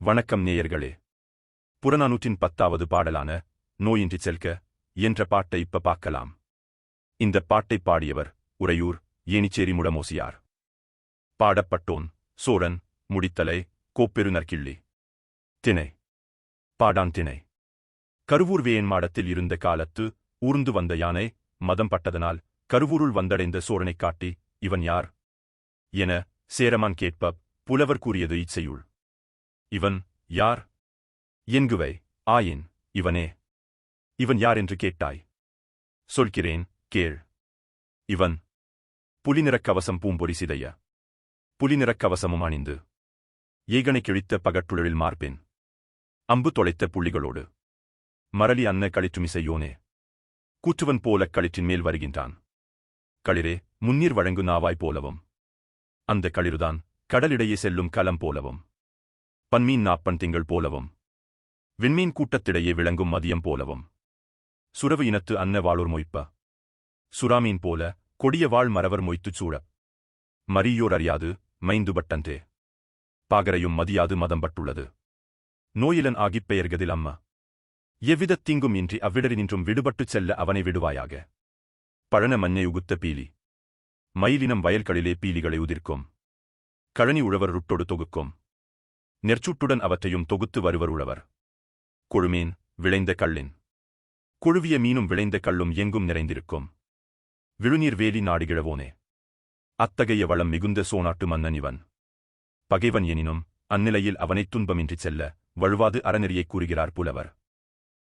வணக்கம் நேயர்களே. புறநானூற்றின் பத்தாவது பாடலான நோயின்றி செல்க என்ற பாட்டை இப்ப பார்க்கலாம். இந்த பாட்டை பாடியவர் உறையூர் ஏனிச்சேரி முடமோசியார். பாடப்பட்டோன் சோழன் முடித்தலை கோப்பெருநற்கிள்ளி திணை. பாடான் திணை. கருவூர் வேயன் மாடத்தில் இருந்த காலத்து ஊர்ந்து வந்த யானை மதம் பட்டதனால் கருவூருள் வந்தடைந்த சோழனைக் காட்டி இவன் யார்? என சேரமான் கேட்ப புலவர் கூறியது இச்செயுள் இவன் யார்? என்குவை ஆயின் இவனே. இவன் யார் என்று கேட்டாய். சொல்கிறேன் கேள். இவன் புலிநிறக் கவசம் பூம்பொடி சிதைய. புலிநிறக் கவசமும் அணிந்து. ஏகனை கிழித்த பகட்டுழலில் மார்பென். அம்பு தொலைத்த புள்ளிகளோடு. மரளி அன்ன களிற்றுமிசையோனே கூற்றுவன் போலக் களிற்றின் மேல் வருகின்றான். களிரே முன்னீர் வழங்கு நாவாய் போலவும். அந்த களிறுதான் கடலிடையே செல்லும் கலம் போலவும். பன்மீன் நாப்பன் திங்கள் போலவும். விண்மீன் கூட்டத்திடையே விளங்கும் மதியம் போலவும். சுரவு இனத்து அன்ன வாளூர் மொய்ப்ப. சுறாமீன் போல கொடிய வாழ் மறவர் மொய்த்துச் சூழ. மரியோர் அறியாது மைந்துபட்டன்றே பாகரையும் மதியாது மதம்பட்டுள்ளது நோயிலன் ஆகிப் பெயர்கதில் அம்மா. எவ்விதத் தீங்கும் இன்றி அவ்விடரினின்றும் விடுபட்டுச் செல்ல அவனை விடுவாயாக. பழன மஞ்சை உகுத்த பீலி. மயிலினம் வயல்களிலே பீலிகளை உதிர்க்கும். கழனி உழவர் ருட்டொடு தொகுக்கும். நெற்சுட்டுடன் அவற்றையும் தொகுத்து வருவர் உழவர் கொழுமீன் விளைந்த கள்ளின் கொழுவிய மீனும் விளைந்த கள்ளும் எங்கும் நிறைந்திருக்கும். விழுநீர் வேலி நாடுகிழவோனே. அத்தகைய வளம் மிகுந்த சோனாட்டு மன்னன் இவன் பகைவன் எனினும் அந்நிலையில் அவனைத் துன்பமின்றி செல்ல வழுவாது அறநெறியைக் கூறுகிறார் புலவர்.